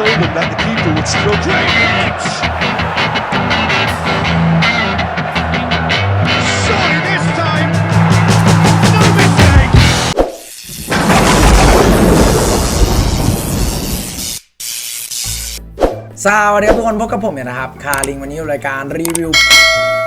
told him that the keeper would struggle. Great Surely this time, no mistake. สวัสดีครับทุกคนพบกับผมเนี่ยนะครับ คาริงวันนี้รายการรีวิว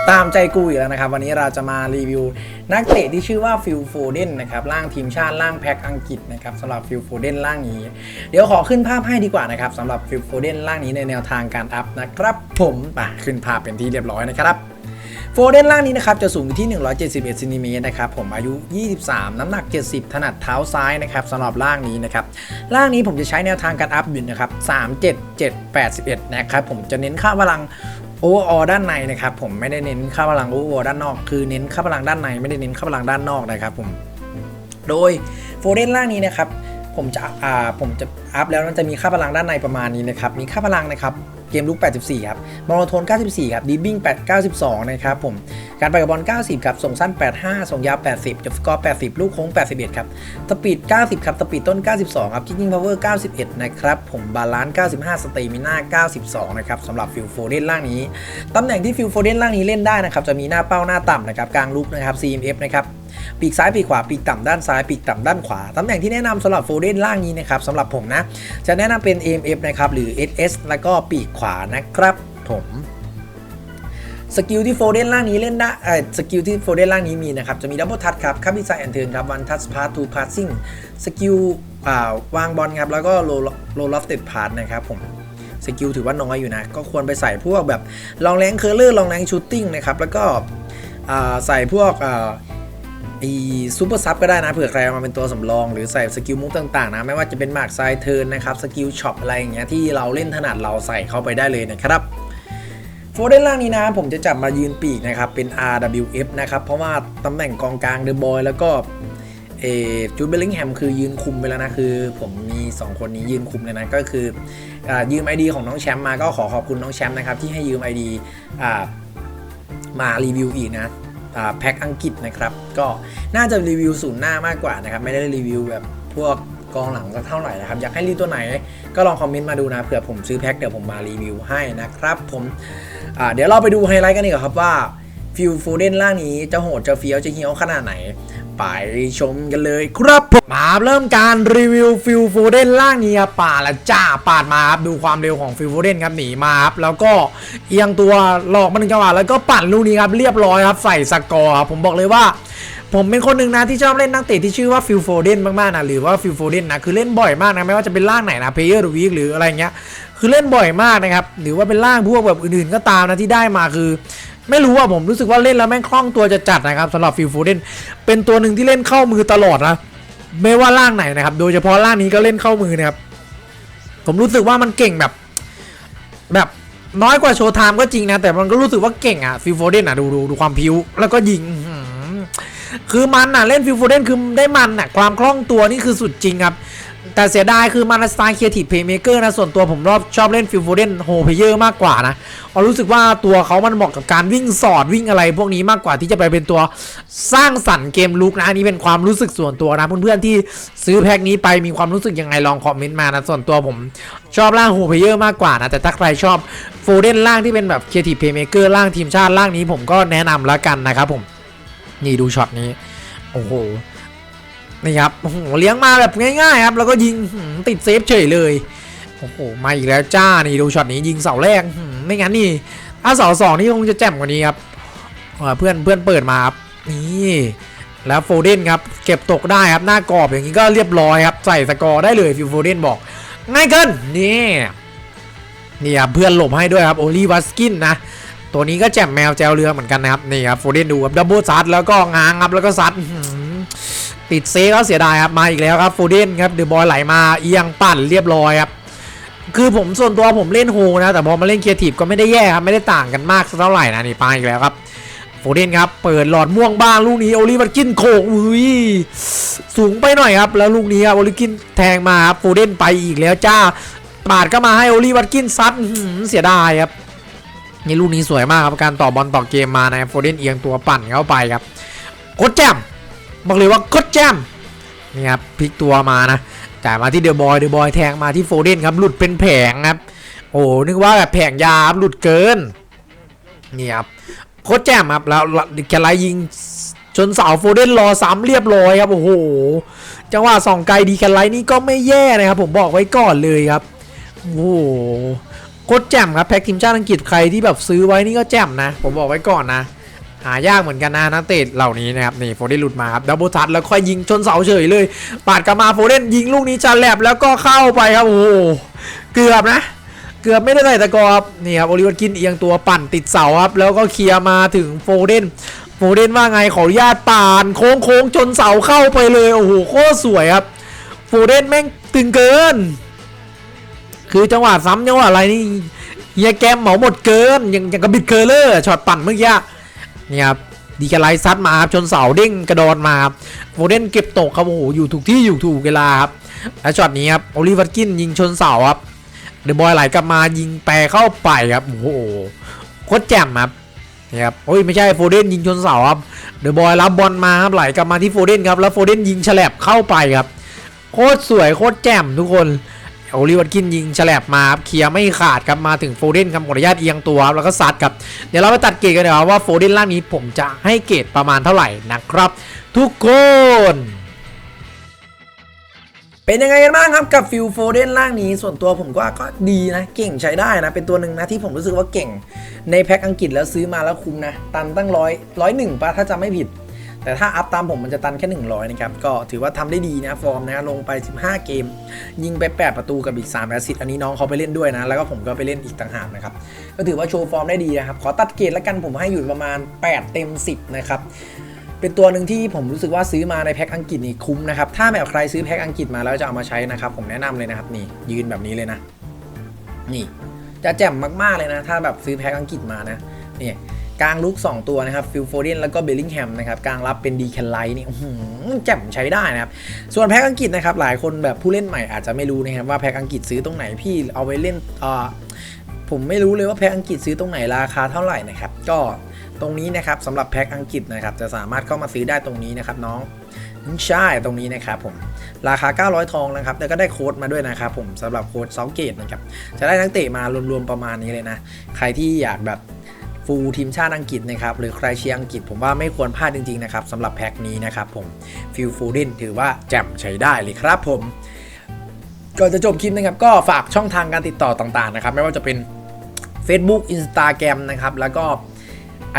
ตามใจกูอีกแล้วนะครับ วันนี้เราจะมารีวิว นักเตะที่ชื่อว่าฟิลโฟเดนนะครับร่างทีมชาติร่างแพ็คอังกฤษนะครับสำหรับฟิลโฟเดนร่างนี้ เดี๋ยวขอขึ้นภาพให้ดีกว่านะครับสำหรับฟิลโฟเดนร่างนี้ในแนวทางการอัพนะครับผมอะขึ้นภาพเป็นที่เรียบร้อยนะครับโฟเดนล่างนี้นะครับจะสูงอยู่ที่ 171ซนติเมตรนะครับผมอายุ 23 น้ำหนัก 70 ถนัดเท้าซ้ายนะครับสำหรับล่างนี้นะครับล่างนี้ผมจะใช้แนวทางการอัพอยู่นะครับ 3 7 7 81 นะครับผมจะเน้นค่าพลัง โอเวอร์ออด้านในนะครับผมไม่ได้เน้นค่าพลังโอเวอร์ด้านนอก คือเน้นค่าพลังด้านในไม่ได้เน้นค่าพลังด้านนอกนะครับผมโดยโฟเดนล่างนี้นะครับผมจะอ่าผมจะอัพแล้วมันจะมีค่าพลังด้านในประมาณนี้นะครับมีค่าพลังนะครับ เกมลุก 84 ครับบอลโทน 94 ครับดีบิ้ง8 92 นะครับผม การไปกับบอล 90 ครับ ส่งสั้น 85 ส่งยาว 80 จบสกอร์ 80 ลูกโค้ง 81 ครับ สปีด 90 ครับ สปีดต้น 92 ครับคิกกิ้งพาวเวอร์ 91 นะครับ ผมบาลานซ์ 95 สเตมิน่า 92 นะครับสำหรับฟิลโฟเดนล่างนี้ ตำแหน่งที่ฟิลโฟเดนล่างนี้เล่นได้นะครับ จะมีหน้าเป้าหน้าต่ำนะครับ กลางลุกนะครับ CMF นะครับ ปีกซ้ายปีกขวาปีกต่ำด้านซ้ายปีกต่ำด้านขวาตำแหน่งที่แนะนำสำหรับโฟเดนล่างนี้นะครับสำหรับผมนะ จะแนะนำเป็น AMF นะครับหรือ SS แล้วก็ปีกขวานะครับผมสกิลที่โฟเดนล่างนี้เล่นได้สกิลที่โฟเดนล่างนี้มีนะครับ จะมีดับเบิลทัชครับคับบิไซแอนเทิร์นครับวันทัชพาร์ททูพาร์ซิ่งสกิลวางบอลครับแล้วก็โลโลลอฟเต็ดพาร์ทนะครับผมสกิลถือว่าน้อยอยู่นะ ก็ควรไปใส่พวกแบบลองแรงเคอร์เลอร์ลองแรงชูตติ้งนะครับ แล้วก็ใส่พวก ไอซูเปอร์ซับก็ได้นะเผื่อใครเอามาเป็นตัวสำรอง หรือใส่สกิลมุกต่างๆนะไม่ว่าจะเป็นหมากไซเทิร์นนะครับสกิลช็อปอะไรอย่างเงี้ยที่เราเล่นถนัดเราใส่เข้าไปได้เลยนะครับโฟเดนล่างนี้นะผมจะจับมายืนปีกนะครับเป็น RWF นะครับเพราะว่าตำแหน่งกองกลางเดอะบอยแล้วก็เอจูดเบลลิงแฮมคือยืนคุมไปแล้วนะคือ ผมมี 2 คนนี้ยืนคุมเลยนะก็คืออยืม ID ของน้องแชมป์มาก็ขอขอบคุณน้องแชมป์นะครับที่ให้ยืม ID อ่ามารีวิวอีกนะ แพ็คอังกฤษนะครับ ก็น่าจะรีวิวศูนย์หน้ามากกว่านะครับ ไม่ได้รีวิวแบบพวกกองหลังสักเท่าไหร่นะครับ อยากให้รีวิวตัวไหน ก็ลองคอมเมนต์มาดูนะเผื่อผมซื้อแพ็คเดี๋ยวผมมารีวิวให้นะครับ ผมเดี๋ยวเราไปดูไฮไลท์กันดีกว่าครับว่า ฟิลโฟเดนล่างนี้จะโหดจะเฟี้ยวจะเฮี้ยวขนาดไหน ไปชมกันเลยครับผมมาเริ่มการรีวิวฟิลโฟเดนล่างนี้ครับป่าละจ้าปาดมาครับดูความเร็วของฟิลโฟเดนครับหนีมาครับแล้วก็เอียงตัวหลอกมาหนึ่งจังหวะแล้วก็ปั่นลูกนี้ครับเรียบร้อยครับใส่สกอร์ครับผมบอกเลยว่าผมเป็นคนหนึ่งนะที่ชอบเล่นนักเตะที่ชื่อว่าฟิลโฟเดนมากๆนะหรือว่าฟิลโฟเดนนะคือเล่นบ่อยมากนะไม่ว่าจะเป็นล่างไหนนะเพเยอร์วีคหรืออะไรเงี้ยคือเล่นบ่อยมากนะครับหรือว่าเป็นล่างพวกแบบอื่นๆก็ตามนะที่ได้มาคือ ไม่รู้อะผมรู้สึกว่าเล่นแล้วแม่งคล่องตัวจะจัดนะครับสำหรับฟิลโฟเดนเป็นตัวหนึ่งที่เล่นเข้ามือตลอดนะไม่ว่าล่างไหนนะครับ โดยเฉพาะล่างนี้ก็เล่นเข้ามือนะครับ ผมรู้สึกว่ามันเก่งแบบ แบบน้อยกว่าโชว์ไทม์ก็จริงนะ แต่มันก็รู้สึกว่าเก่งอะฟิลโฟเดนอะดูดูดูความพิ้วแล้วก็ยิงคือมันอะเล่นฟิลโฟเดนคือได้มันอะความคล่องตัวนี่คือสุดจริงครับ แต่เสียดายคือมันสไตล์ครีเอทีฟเพย์เมเกอร์นะ ส่วนตัวผมรอบชอบเล่นฟิลโฟเดนโฮเพเยอร์มากกว่านะเรารู้สึกว่าตัวเขามันเหมาะกับการวิ่งสอดวิ่งอะไรพวกนี้มากกว่าที่จะไปเป็นตัวสร้างสรรค์เกมลุกนะ อันนี้เป็นความรู้สึกส่วนตัวนะเพื่อนๆที่ซื้อแพ็คนี้ไปมีความรู้สึกยังไงลองคอมเมนต์มานะ ส่วนตัวผมชอบล่างโฮเพเยอร์มากกว่านะ แต่ถ้าใครชอบโฟเดนล่างที่เป็นแบบครีเอทีฟเพย์เมเกอร์ล่างทีมชาติล่างนี้ผมก็แนะนำแล้วกันนะครับผมนี่ดูช็อตนี้โอ้โห นี่ครับโอ้โหเลี้ยงมาแบบง่ายๆครับแล้วก็ยิงติดเซฟเฉยเลยโอ้โหมาอีกแล้วจ้านี่ดูช็อตนี้ยิงเสาแรกไม่งั้นนี่ถ้าเสาสองนี่คงจะแจ่มกว่านี้ครับเพื่อนเพื่อนเปิดมาครับนี่แล้วโฟเดนครับเก็บตกได้ครับหน้ากรอบอย่างนี้ก็เรียบร้อยครับใส่สกอร์ได้เลยฟิลโฟเดนบอก ง่ายเกินนี่นี่ครับเพื่อนหลบให้ด้วยครับโอลีวัสกินนะตัวนี้ก็แจ่มแมวแจวเรือเหมือนกันนะครับนี่ครับโฟเดนดูครับดับเบิลซัดแล้วก็ง้างครับแล้วก็ซัด ติดเซฟก็เสียดายครับมาอีกแล้วครับโฟเดนครับเดอะบอลไหลมาเอียงปั่นเรียบร้อยครับคือผมส่วนตัวผมเล่นโฮนะแต่พอมาเล่นเคียร์ทีฟก็ไม่ได้แย่ครับไม่ได้ต่างกันมากเท่าไหร่นะนี่ปาอีกแล้วครับโฟเดนครับเปิดหลอดม่วงบ้างลูกนี้โอลิวัตกินโขกอุ้ยสูงไปหน่อยครับแล้วลูกนี้ครับโอลิกินแทงมาครับโฟเดนไปอีกแล้วจ้าปาดก็มาให้โอลิวัตกินซัดเสียดายครับนี่ลูกนี้สวยมากครับการต่อบอลต่อเกมมานะโฟเดนเอียงตัวปั่นเข้าไปครับโคตรแจ่ม บอกเลยว่าโคตรแจ่มนี่ครับพลิกตัวมานะจ่ายมาที่เดอะบอยเดอะบอยแทงมาที่โฟเดนครับหลุดเป็นแผงครับ โอ้นึกว่าแบบแผงยาครับหลุดเกินนี่ครับโคตรแจ่มครับแล้วแกไลยิงจนเสาโฟเดนรอซ้ำเรียบร้อยครับโอ้โหจังหวะสองไกลดีแคไลนี่ก็ไม่แย่นะครับ ผมบอกไว้ก่อนเลยครับโอ้โหโคตรแจ่มครับแพ็กทีมชาติอังกฤษใครที่แบบซื้อไว้นี่ก็แจ่มนะ ผมบอกไว้ก่อนนะ หายากเหมือนกันนะนักเตะเหล่านี้นะครับนี่โฟเดนหลุดมาครับดับเบิลทัชแล้วค่อยยิงชนเสาเฉยเลยปาดกลับมาโฟเดนยิงลูกนี้จันแลบแล้วก็เข้าไปครับโอ้เกือบนะ เกือบไม่ได้ใส่ตะกอบนี่ครับโอลิเวอร์กินเอียงตัวปั่นติดเสาครับแล้วก็เคลียร์มาถึงโฟเดนโฟเดนว่าไงขออนุญาตปานโค้งโค้งๆจนเสาเข้าไปเลยโอ้โหโคตรสวยครับโฟเดนแม่งตึงเกิน คือจังหวะซ้ำจังหวะอะไรนี่เฮียแกมเหมาหมดเกินอย่างอย่างกับบิดเคอร์เลอร์ช็อตปั่นเมื่อกี้ นี่ครับดีแคไลซัดมาครับชนเสาเด้งกระโดอนมาครับโฟเดนเก็บตกครับโอ้โหอยู่ถูกที่อยู่ถูกเวลาครับและช็อตนี้ครับโอลิเวอร์กินยิงชนเสาครับเดอะบอยไหลกลับมายิงแปรเข้าไปครับโอ้โหโคตรแจ่มครับนี่ครับโอ้ยไม่ใช่โฟเดนยิงชนเสาครับเดอะบอยรับบอลมาครับไหลกลับมาที่โฟเดนครับแล้วโฟเดนยิงฉลับเข้าไปครับโคตรสวยโคตรแจ่มทุกคน โอลิวัตกินยิงฉลับมาครับเคลียร์ไม่ขาดครับมาถึงโฟเดนครับขออนุญาตเอียงตัวครับแล้วก็ซัดครับเดี๋ยวเราไปตัดเกรดกันเดี๋ยวว่าโฟเดนล่างนี้ผมจะให้เกรดประมาณเท่าไหร่นะครับ ทุกคนเป็นยังไงกันบ้างครับกับฟิลโฟเดนล่างนี้ส่วนตัวผมก็ก็ดีนะเก่งใช้ได้นะ เป็นตัวหนึ่งนะที่ผมรู้สึกว่าเก่ง ในแพ็คอังกฤษแล้วซื้อมาแล้วคุ้มนะตันตั้งร้อยร้อยหนึ่งปะถ้าจำไม่ผิด แต่ถ้าอัพตามผมมันจะตันแค่ 100 นะครับ ก็ถือว่าทำได้ดีนะฟอร์มนะลงไป 15 เกม ยิงไป 8 ประตูกับอีก 3 แอสซิสต์อันนี้น้องเขาไปเล่นด้วยนะ แล้วก็ผมก็ไปเล่นอีกต่างหากนะครับ ก็ถือว่าโชว์ฟอร์มได้ดีนะครับ ขอตัดเกรดแล้วกันผมให้อยู่ประมาณ 8 เต็ม 10 นะครับเป็นตัวหนึ่งที่ผมรู้สึกว่าซื้อมาในแพ็คอังกฤษนี่คุ้มนะครับ ถ้าแบบใครซื้อแพ็คอังกฤษมาแล้วจะเอามาใช้นะครับ ผมแนะนำเลยนะครับนี่ยืนแบบนี้เลยนะ นี่ จะแจ่มมากๆเลยนะ ถ้าแบบซื้อแพ็คอังกฤษมานะนี่ กลางลุก 2 ตัวนะครับฟิลโฟเดนแล้วก็เบลลิงแฮมนะครับกลางรับเป็นดีแคนไลท์นี่แจ่มใช้ได้นะครับ ส่วนแพ็คอังกฤษนะครับหลายคนแบบผู้เล่นใหม่อาจจะไม่รู้นะครับว่าแพ็คอังกฤษซื้อตรงไหนพี่เอาไปเล่นอ่าผมไม่รู้เลยว่าแพ็คอังกฤษซื้อตรงไหนราคาเท่าไหร่นะครับก็ตรงนี้นะครับสำหรับแพ็คอังกฤษนะครับจะสามารถเข้ามาซื้อได้ตรงนี้นะครับน้องใช่ตรงนี้นะครับผมราคา 900 ทองนะครับแล้วก็ได้โค้ดมาด้วยนะครับผมสำหรับโค้ดซอเกตนะครับจะได้นักเตะมารวมๆประมาณนี้เลยนะ ใครที่อยากแบบ ฟูลทีมชาติอังกฤษนะครับหรือใครเชียร์อังกฤษผมว่าไม่ควรพลาดจริงๆนะครับสำหรับแพ็คนี้นะครับผมฟิลฟูดินถือว่าแจ่มใช้ได้เลยครับผมก่อนจะจบคลิปนะครับก็ฝากช่องทางการติดต่อต่างๆนะครับไม่ว่าจะเป็น Facebook Instagram นะครับแล้วก็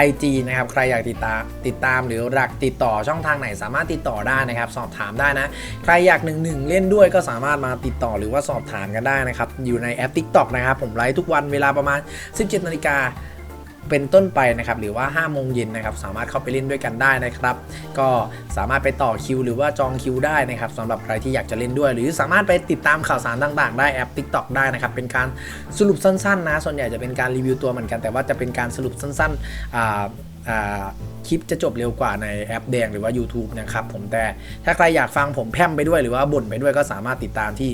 IG นะครับใครอยากติดตามติดตามหรืออยากติดต่อช่องทางไหนสามารถติดต่อได้นะครับ สอบถามได้นะ ใครอยากหนึ่งหนึ่งเล่นด้วยก็สามารถมาติดต่อหรือว่าสอบถามกันได้นะครับ อยู่ในแอป TikTok นะครับ ผมไลฟ์ทุกวันเวลาประมาณ 17นาฬิกา เป็นต้นไปนะครับหรือว่า5โมงเย็นนะครับสามารถเข้าไปเล่นด้วยกันได้นะครับก็สามารถไปต่อคิว หรือว่าจองคิวได้นะครับสำหรับใครที่อยากจะเล่นด้วย หรือสามารถไปติดตามข่าวสารต่างๆ ได้แอป TikTok ได้นะครับเป็นการสรุปสั้นๆนะส่วนใหญ่จะเป็นการรีวิวตัวเหมือนกันแต่ว่าจะเป็นการสรุปสั้นๆอ่า คลิปจะจบเร็วกว่าในแอปแดงหรือว่า YouTube นะครับผมแต่ถ้าใครอยากฟังผมแพร่มไปด้วยหรือว่าบ่นไปด้วยก็สามารถติดตามที่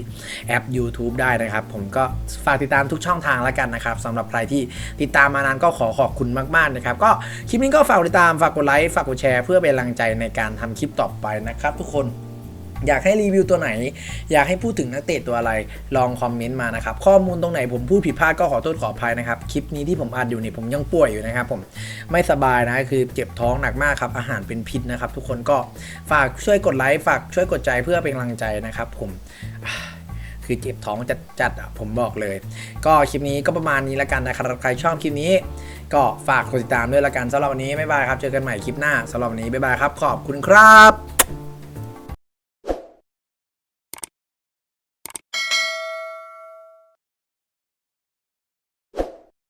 แอป YouTube ได้นะครับ ผมก็ฝากติดตามทุกช่องทางแล้วกันนะครับสำหรับใครที่ติดตามมานานก็ขอขอบคุณมากๆนะครับ ก็คลิปนี้ก็ฝากติดตามฝากกดไลค์ฝากกดแชร์เพื่อเป็นกำลังใจในการทำคลิปต่อไปนะครับ ทุกคน อยากให้รีวิวตัวไหน อยากให้พูดถึงนักเตะตัวอะไรลองคอมเมนต์มานะครับ ข้อมูลตรงไหนผมพูดผิดพลาดก็ขอโทษขออภัยนะครับ คลิปนี้ที่ผมอัดอยู่นี่ผมยังป่วยอยู่นะครับผมไม่สบายนะคือเจ็บท้องหนักมากครับอาหารเป็นพิษนะครับทุกคนก็ฝากช่วยกดไลค์ฝากช่วยกดใจเพื่อเป็นกำลังใจนะครับ ผมคือเจ็บท้องจัดจัดอะผมบอกเลย ก็คลิปนี้ก็ประมาณนี้แล้วกันนะครับใครชอบคลิปนี้ ก็ฝากกดติดตามด้วยละกันสำหรับวันนี้บ๊ายบายครับเจอกันใหม่คลิปหน้าสำหรับวันนี้บ๊ายบายครับขอบคุณครับ